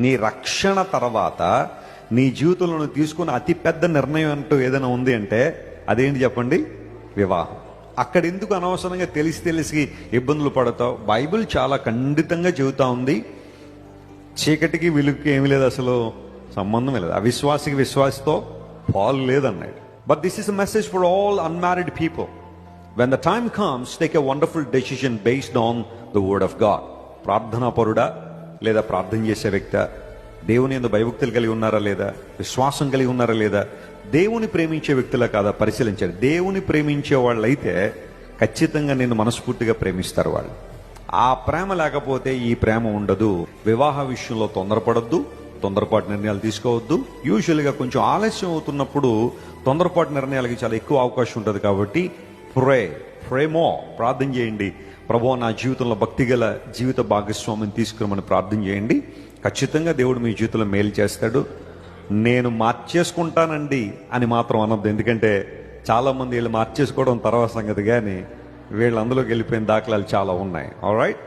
నీ రక్షణ తర్వాత నీ జీవితంలో తీసుకున్న అతి పెద్ద నిర్ణయం అంటూ ఏదైనా ఉంది అంటే అదేంటి చెప్పండి? వివాహం. అక్కడ ఎందుకు అనవసరంగా తెలిసి తెలిసి ఇబ్బందులు పడతావు? బైబిల్ చాలా ఖండితంగా చెబుతా ఉంది. చీకటికి వెలుగుకి ఏమీ లేదు అసలు సంబంధం లేదు. అవిశ్వాసికి విశ్వాసతో పాలు లేదన్నాడు. But this is message for all unmarried people when the time comes take a wonderful decision based on the word of God ప్రార్థనా పరుడా లేదా ప్రార్థన చేసే వ్యక్త దేవుని ఎందు భయభక్తులు కలిగి ఉన్నారా లేదా? విశ్వాసం కలిగి ఉన్నారా లేదా? దేవుని ప్రేమించే వ్యక్తులా కాదా? పరిశీలించారు దేవుని ప్రేమించే వాళ్ళైతే ఖచ్చితంగా నేను మనస్ఫూర్తిగా ప్రేమిస్తారు వాళ్ళు. ఆ ప్రేమ లేకపోతే ఈ ప్రేమ ఉండదు. వివాహ విషయంలో తొందరపడద్దు తొందరపాటు నిర్ణయాలు తీసుకోవద్దు. యూజువల్గా కొంచెం ఆలస్యం అవుతున్నప్పుడు తొందరపాటు నిర్ణయాలకి చాలా ఎక్కువ అవకాశం ఉంటుంది కాబట్టి ప్రే ప్రేమో ప్రార్థన చేయండి. ప్రభు నా జీవితంలో భక్తి గల జీవిత భాగస్వామిని తీసుకురమని ప్రార్థన చేయండి. ఖచ్చితంగా దేవుడు మీ జీవితంలో మేలు చేస్తాడు. నేను మార్చేసుకుంటానండి అని మాత్రం అనద్దు. ఎందుకంటే చాలామంది వీళ్ళు మార్చేసుకోవడం తర్వాత సంగతి కానీ వీళ్ళు అందులోకి వెళ్ళిపోయిన దాఖలాలు చాలా ఉన్నాయి. All right